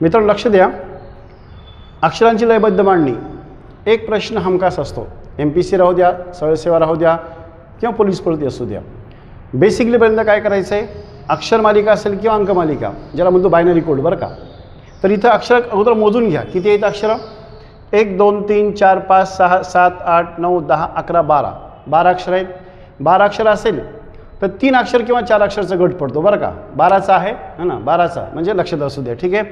मित्रांनो लक्ष द्या. अक्षरांची लयबद्ध मांडणी. एक प्रश्न हमखास असतो. एम पी सी राहू द्या सळसेवा राहू द्या किंवा पोलीस भरती असू द्या. बेसिकलीपर्यंत काय करायचं आहे अक्षर मालिका असेल किंवा अंकमालिका ज्याला म्हणतो बायनरी कोड बरं का? तर इथं अक्षर अगोदर मोजून घ्या. किती आहेत अक्षरं? एक दोन तीन चार पाच सहा सात आठ नऊ दहा अकरा बारा. बारा अक्षर आहेत. बारा अक्षर असेल तर तीन अक्षर किंवा चार अक्षरचा गट पडतो बरं का? बाराचा आहे है ना? बाराचा. म्हणजे लक्षात असू द्या ठीक आहे?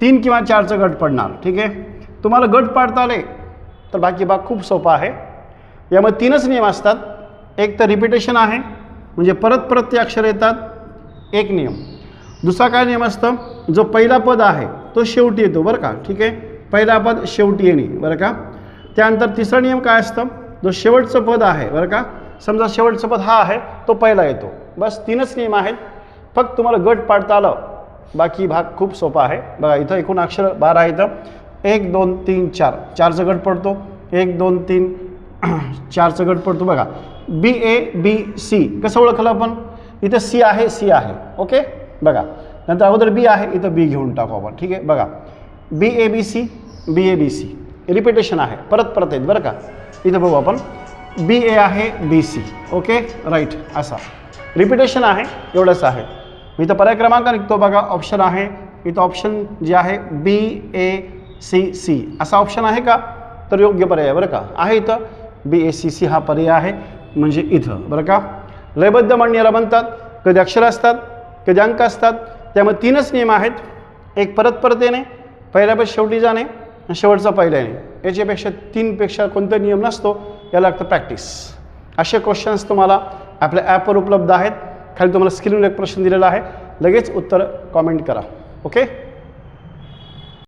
तीन किंवा चारचं गट पडणार ठीक आहे? तुम्हाला गट पाडता आले तर बाकी भाग खूप सोपा आहे. यामध्ये तीनच नियम असतात. एक तर रिपिटेशन आहे म्हणजे परत परत ते अक्षर येतात. एक नियम. दुसरा काय नियम असतं? जो पहिला पद आहे तो शेवटी येतो बरं का? ठीक आहे? पहिला पद शेवटी येणे बरं का? त्यानंतर तिसरा नियम काय असतं? जो शेवटचं पद आहे बरं का? समजा शेवटचं पद हा आहे तो पहिला येतो. बस तीनच नियम आहेत. फक्त तुम्हाला गट पाडता आलं बाकी भाग खूप सोपा आहे. बघा इथं एकूण अक्षर बारा इथं एक दोन तीन चार. चारचं गट पडतो. एक दोन तीन चारचं गट पडतो. बघा बी ए बी सी कसं ओळखलं आपण? इथं सी आहे सी आहे. ओके? बघा नंतर अगोदर बी आहे इथं बी घेऊन टाकू आपण. ठीक आहे? बघा B A B C B A B C repetition आहे. परत परत आहेत बरं का? इथं बघू आपण. बी ए आहे बी सी ओके? राईट असा. रिपिटेशन आहे एवढंच आहे. इथं पर्याय क्रमांक निघतो बघा ऑप्शन आहे. इथं ऑप्शन जे आहे बी ए सी सी असा ऑप्शन आहे का? तर योग्य पर्याय बरं का? आहे इथं. बी ए सी सी हा पर्याय आहे म्हणजे इथं बरं का? लयबद्ध मांडणी याला म्हणतात कधी अक्षर असतात कधी अंक असतात त्यामुळे तीनच नियम आहेत. एक परत परत येणे पहिल्यापेक्षा शेवटी जाणे आणि शेवटचा पहिला येणे याच्यापेक्षा तीनपेक्षा कोणता नियम नसतो याला लागतं प्रॅक्टिस असे क्वेश्चन्स तुम्हाला आपल्या ॲपवर उपलब्ध आहेत. खाली तुम्हाला स्क्रीनवर एक प्रश्न दिलेला आहे. लगेच उत्तर कॉमेंट करा. ओके